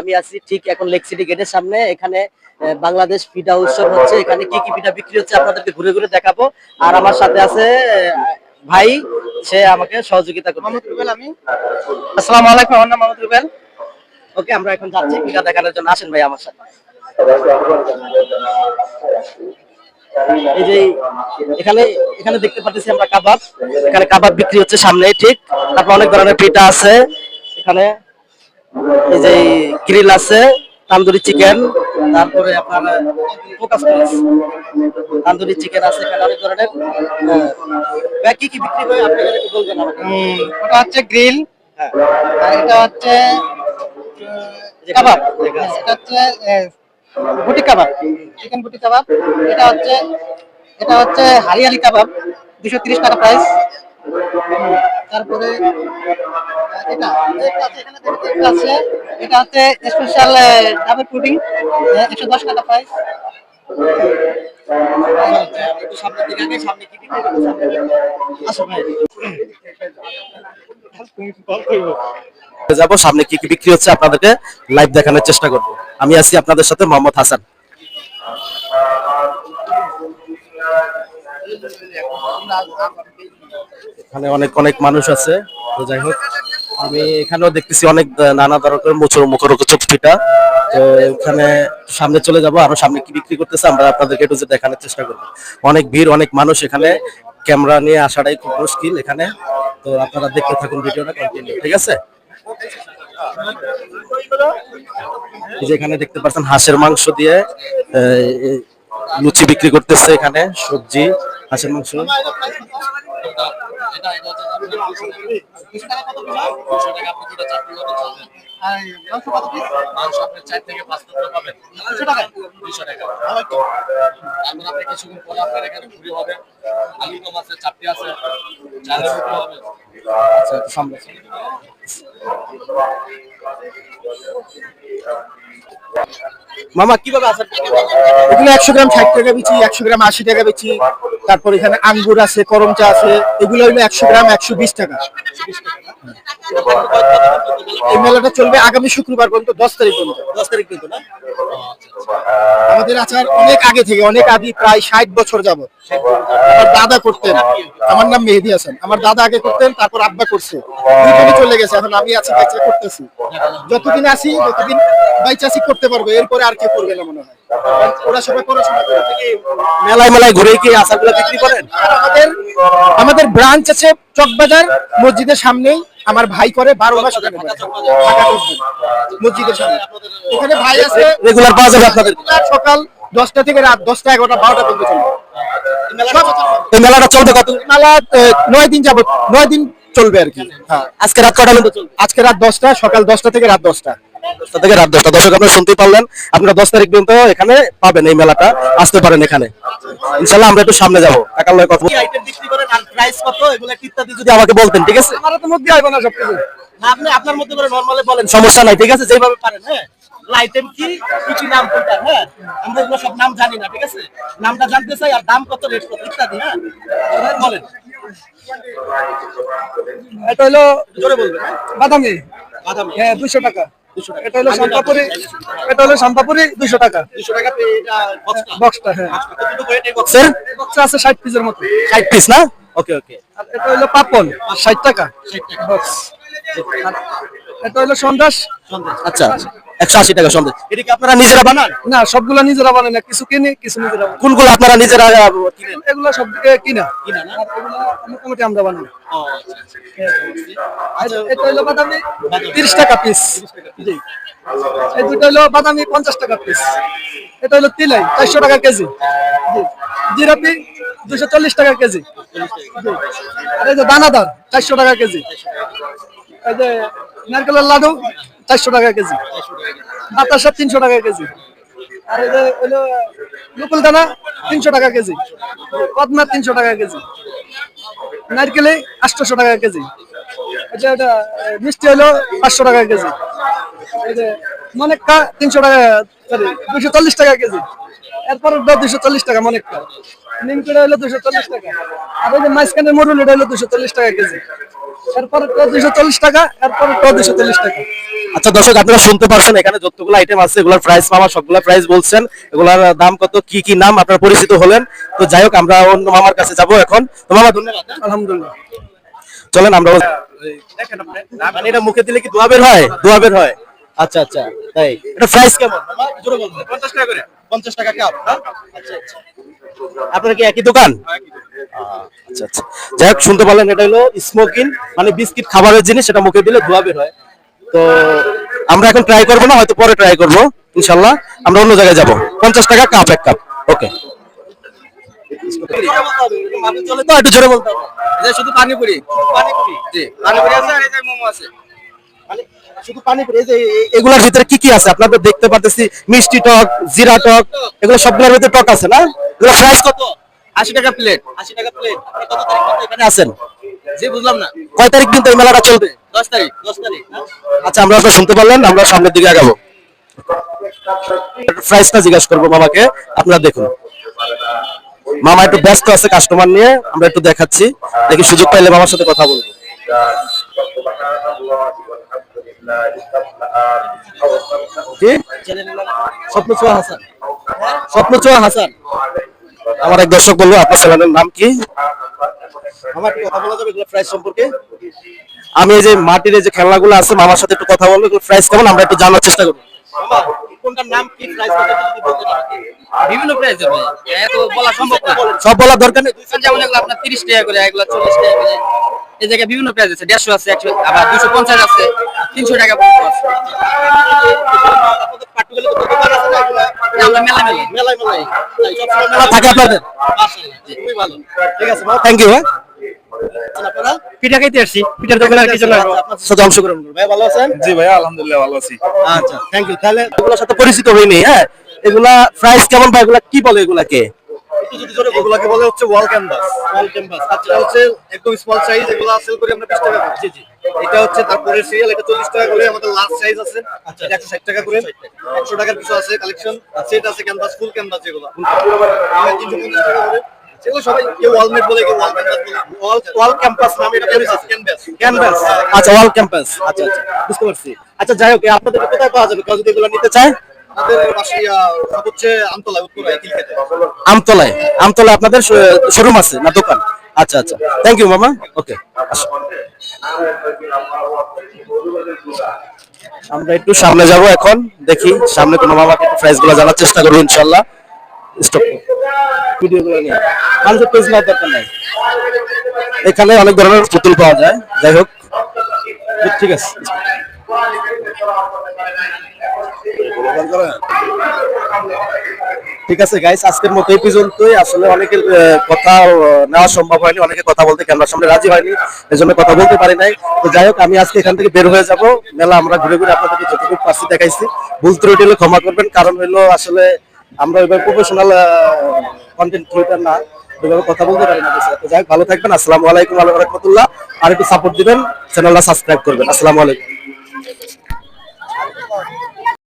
আমি আছি ঠিক এখন লেক সিটি গেটের সামনে। এখানে বাংলাদেশ পিঠা উৎসব হচ্ছে। এখানে কি কি পিঠা বিক্রি হচ্ছে আপনাদেরকে ঘুরে ঘুরে দেখাবো। আর আমার সাথে আছে ভাই সে আমাকে সহযোগিতা করবে। মোহাম্মদ রুবেল আমি। আসসালামু আলাইকুম আমার নাম মোহাম্মদ রুবেল। ওকে আমরা এখন যাচ্ছি পিঠা দেখানোর জন্য। আসেন ভাই আমার সাথে। এই যে এখানে এখানে দেখতে পাচ্ছি আমরা কাবাব। এখানে কাবাব বিক্রি হচ্ছে সামনে ঠিক। তারপর অনেক ধরনের পিঠা আছে। এখানে এই যে গ্রিল আছে তান্দুরি চিকেন তারপরে আপনার ফোকাস তান্দুরি চিকেন আছে এখানে অনেক ধরনের আহ, কি কি বিক্রি হয়? আপনি একটু বলবেন ওটা হচ্ছে গ্রিল হ্যাঁ। আর এটা হচ্ছে কাবাব এটা হচ্ছে বুটি কাবাব চিকেন বুটি কাবাব এটা হচ্ছে এটা হচ্ছে হারিয়ালি কাবাব দুশো তিরিশ টাকা প্রাইস তারপরে এটা হচ্ছে স্পেশাল দশ যাব, সামনে কি কি বিক্রি হচ্ছে আপনাদেরকে লাইভ দেখানোর চেষ্টা করব। আমি আছি আপনাদের সাথে মোহাম্মদ হাসান। এখানে অনেক অনেক মানুষ আছে, তো যাই হোক। আমি এখানেও দেখতেছি অনেক নানা ধরনের মুচুর মুখরোচক পিঠা তো এখানে সামনে চলে যাব, আরও সামনে কি বিক্রি করতেছে আমরা আপনাদেরকে একটু দেখানোর চেষ্টা করব। অনেক ভিড়, অনেক মানুষ এখানে, ক্যামেরা নিয়ে আসাটাই খুব মুশকিল এখানে। তো আপনারা দেখতে থাকুন ভিডিওটা কন্টিনিউ ঠিক আছে? এই যে এখানে দেখতে পাচ্ছেন হাঁসের মাংস দিয়ে লুচি বিক্রি করতেছে এখানে, সবজি, হাঁসের মাংস। আর মাংস কত পিস? মাংস আপনি চার থেকে পাঁচ লিটার পাবেন। দুশো টাকায় দুইশো টাকা। তারপর আপনি কিছুক্ষণ পরে আপনার এখানে ঘুরি হবে আলু দম আছে চাপটি আছে চালের রুটি হবে। আচ্ছা একটু সামনে মামা কীভাবে আসার এগুলো একশো গ্রাম ষাট টাকা বেচি একশো গ্রাম আশি টাকা বেচি। তারপর এখানে আঙ্গুর আছে, করমচা আছে, এগুলো হলো একশো গ্রাম, একশো বিশ টাকা। এই মেলাটা চলবে আগামী শুক্রবার পর্যন্ত, দশ তারিখ পর্যন্ত। দশ তারিখ পর্যন্ত না? আমাদের আচার অনেক আগে থেকে অনেক আগে প্রায় ষাট বছর যাব আমার দাদা করতেন। আমার নাম মেহেদি হাসান। আমার দাদা আগে করতেন তারপর আব্বা করছে। দুইজনই চলে গেছে এখন আমি আছি বাইচা করতেছি। যতদিন আছি যতদিন বাইচা আছি করতে পারব। এরপরে আর কে করবে না মনে হয়। ওরা সবাই পড়াশোনা করে। মেলায় মেলায় ঘুরে কি আচারগুলো বিক্রি করেন? আমাদের আমাদের ব্রাঞ্চ আছে চকবাজার মসজিদের সামনেই। আমার ভাই করে বারো মাস ওখানে মসজিদের সামনে। ওখানে ভাই আছে রেগুলার পাওয়া যাবে আপনাদের। সকাল দশটা থেকে রাত দশটা এগারোটা বারোটা পর্যন্ত চলবে। মেলাটা চলবে কত? মেলা নয় দিন যাবত নয় দিন চলবে আর কি। হ্যাঁ। আজকে রাত কটা আজকে রাত দশটা সকাল দশটা থেকে রাত দশটা। দশটা থেকে রাত দশটা। দর্শক আপনারা শুনতেই পারলেন আপনারা দশ তারিখ পর্যন্ত এখানে পাবেন এই মেলাটা আসতে পারেন এখানে। ইনশাল্লাহ আমরা একটু সামনে যাব টাকার কথা আইটেম বিক্রি করেন আর প্রাইস কত এগুলো ইত্যাদি যদি আমাকে বলতেন ঠিক আছে? আমার তো মধ্যে আইব না সব আপনি আপনার মধ্যে করে নরমালি বলেন। সমস্যা নাই ঠিক আছে? যেভাবে পারেন হ্যাঁ? আইটেম কি? কি কি নাম কোনটা হ্যাঁ? আমরা এগুলো সব নাম জানি না ঠিক আছে? নামটা জানতে চাই আর দাম কত রেট কত ইত্যাদি হ্যাঁ? বলেন। এটা হলো জোরে বলবেন হ্যাঁ? বাদামি। বাদামি। হ্যাঁ দুশো টাকা। এটা হলো শান্তাপুরি এটা হলো শান্তাপুরি দুশো টাকা। দুশো টাকা বক্সটা বক্সটা হ্যাঁ। বক্সের বক্সটা আছে ষাট পিসের মতো। ষাট পিস না? ওকে ওকে আর এটা হলো পাপন ষাট টাকা। বক্স এটা হলো সন্দেশ আচ্ছা। একশো আশি টাকা সন্দেশ। এটা কি আপনারা নিজেরা বানান? না সবগুলা নিজেরা বানাই না কিছু কিনি কিছু নিজেরা কোনগুলো আপনারা নিজেরা কিনেন? এগুলো সব কিনা। কিনা না? এগুলো মোটামুটি আমরা বানাই আচ্ছা, আচ্ছা। আর এটা হলো বাদামি তিরিশ টাকা পিস এই দুটো হলো বাদামি পঞ্চাশ টাকা পিস এটা হলো তিলাই চারশো টাকা কেজি। জিরাপি দুশো চল্লিশ টাকা কেজি। আর এই যে দানাদার চারশো টাকা কেজি। এই যে নারকেলের লাডু চারশো টাকা কেজি। বাতাসা তিনশো টাকা কেজি। আর হলো লুকুল দানা তিনশো টাকা কেজি। পদ্মা তিনশো টাকা কেজি। নারকেলে আটশোশো টাকা কেজি। আচ্ছা এটা মিষ্টি হলো পাঁচশো টাকা কেজি। মনেক্কা তিনশো টাকা সরি দুশো চল্লিশ টাকা কেজি। এরপর দুশো চল্লিশ টাকা মনেক্কা। নিমকুড়া হলো দুশো চল্লিশ টাকা। আর ওই যে মাঝখানে মরুল হলো দুশো চল্লিশ টাকা কেজি। এরপরে দুইশো চল্লিশ টাকা এরপরে দুইশো চল্লিশ টাকা। আচ্ছা দর্শক আপনারা শুনতে পারছেন এখানে যতগুলো আইটেম আছে এগুলোর প্রাইস মামা সবগুলো প্রাইস বলছেন এগুলার দাম কত কি কি নাম আপনারা পরিচিত হলেন। তো যাই হোক আমরা অন্য মামার কাছে যাব এখন। তো মামা ধন্যবাদ। হ্যাঁ? আলহামদুলিল্লাহ। চলেন আমরা মানে এটা মুখে দিলে কি দোয়া বের হয়? দোয়া বের হয়। আচ্ছা আচ্ছা তাই। এটা প্রাইস কেমন? 50 টাকা করে। 50 টাকা কাপ হ্যাঁ? আচ্ছা আচ্ছা। আপনার কি একই দোকান। আচ্ছা আচ্ছা। যাই হোক শুনতে পারলেন এটা হলো স্মোকিং মানে বিস্কিট খাবারের জিনিস সেটা মুখে দিলে ধোয়া বের হয়। তো আমরা এখন ট্রাই করব না হয়তো পরে ট্রাই করব ইনশাল্লাহ আমরা অন্য জায়গায় যাব। পঞ্চাশ টাকা কাপ এক কাপ ওকে একটু জোরে বলতে হবে। শুধু পানিপুরি। পানিপুরি? জি। পানিপুরি আছে আর এই যে মোমো আছে? শুধু পানিপুরি এই যে এগুলোর ভিতরে কি কি আছে? আপনাদের দেখতে পাচ্ছি মিষ্টি টক জিরা টক এগুলো সবগুলোর ভিতরে টক আছে না? এগুলো প্রাইস কত? আশি টাকা প্লেট আশি টাকা প্লেট কত তারিখ পর্যন্ত এখানে আছেন? জি বুঝলাম না। কয় তারিখ কিন্তু এই মেলাটা চলবে? দশ তারিখ দশ তারিখ আচ্ছা আমরা আপনারা শুনতে পারলেন আমরা সামনের দিকে আগাবো। প্রাইসটা জিজ্ঞাসা করব মামাকে আপনারা দেখুন। মামা একটু ব্যস্ত আছে কাস্টমার নিয়ে আমরা একটু দেখাচ্ছি। দেখি সুযোগ পাইলে মামার সাথে কথা বলব। স্বপ্ন চোয়া হাসান। স্বপ্ন চোয়া হাসান। আমার এক দর্শক বলল আপনার চ্যানেলের নাম কি? আমার একটু কথা বলা যাবে এগুলো প্রাইস সম্পর্কে? আমি এই যে মাটির যে খেলনাগুলো আছে মামার সাথে একটু কথা বলব এগুলো প্রাইস কেমন? আমরা একটু জানার চেষ্টা করব। বিভিন্ন প্রাইস হবে এত বলা সম্ভব না। সব বলার দরকার নেই। যেমন আপনার তিরিশ টাকা করে এগুলো চল্লিশ টাকা করে। এই জায়গায় বিভিন্ন প্রাইস আছে। দেড়শো আছে একশো আবার দুশো পঞ্চাশ আছে তিনশো টাকা আছে। থাকে আপনাদের? থ্যাংক ইউ হ্যাঁ পিঠা খাইতে আসছি। পিঠার দোকানে আর কিছু না। সাথে অংশগ্রহণ করব ভাই ভালো আছেন? জি ভাইয়া আলহামদুলিল্লাহ ভালো আছি। আচ্ছা থ্যাংক ইউ তাহলে এগুলোর সাথে পরিচিত হইনি হ্যাঁ? এগুলা প্রাইস কেমন ভাই? এগুলা কি বলে এগুলাকে? এগুলাকে বলে হচ্ছে ওয়াল ক্যানভাস ওয়াল ক্যানভাস আচ্ছা হচ্ছে একদম স্মল সাইজ এগুলো সেল করি আমরা 20 টাকা জি জি। এটা হচ্ছে তারপরে সিরিয়াল এটা 40 টাকা করে আমাদের লার্জ সাইজ আছে। আচ্ছা। এটা 160 টাকা করে। 100 টাকার কিছু আছে কালেকশন সেট আছে ক্যানভাস ফুল ক্যানভাস যেগুলো। 350 টাকা করে। সেগুলো সবাই কেউ ওয়ালমেট বলে কেউ ওয়াল বলে। ওয়াল ওয়াল ক্যাম্পাস নামে এটা পরিচিত ক্যানভাস ক্যানভাস আচ্ছা আচ্ছা আচ্ছা আচ্ছা যাই হোক আপনাদের কোথায় পাওয়া যাবে? কেউ যদি এগুলো নিতে চায়? আমতলায় আমতলায়। আপনাদের শোরুম আছে না দোকান? আচ্ছা আচ্ছা। থ্যাংক ইউ মামা। ওকে আমরা একটু সামনে যাব এখন, দেখি সামনে কোনো মামাকে একটু প্রাইসগুলো জানার চেষ্টা করব ইনশাল্লাহ। স্টপ ভিডিও গুলো নিয়ে পেজ নেওয়ার দরকার নাই। এখানে অনেক ধরনের পুতুল পাওয়া যায়। যাই হোক। ঠিক আছে। ঠিক আছে গাইস আজকের মতো এই পর্যন্তই। আসলে অনেকের কথা নেওয়া সম্ভব হয়নি। অনেকে কথা বলতে ক্যামেরার সামনে রাজি হয়নি, এজন্য কথা বলতে পারি নাই। তো যাই হোক, আমি আজকে এখান থেকে বের হয়ে যাব। মেলা আমরা ঘুরে ঘুরে আপনাদেরকে যতটুকু পারছি দেখাইছি। ভুল ত্রুটি হলে ক্ষমা করবেন, কারণ হলো আসলে আমরা ওইভাবে প্রফেশনাল কন্টেন্ট ক্রিয়েটার না। ওইভাবে কথা বলতে পারি না তো যাই হোক, ভালো থাকবেন। আসসালামু আলাইকুম আল্লাহ রহমতুল্লাহ আর একটু সাপোর্ট দিবেন চ্যানেলটা সাবস্ক্রাইব করবেন। আসসালামু আলাইকুম। Thank you.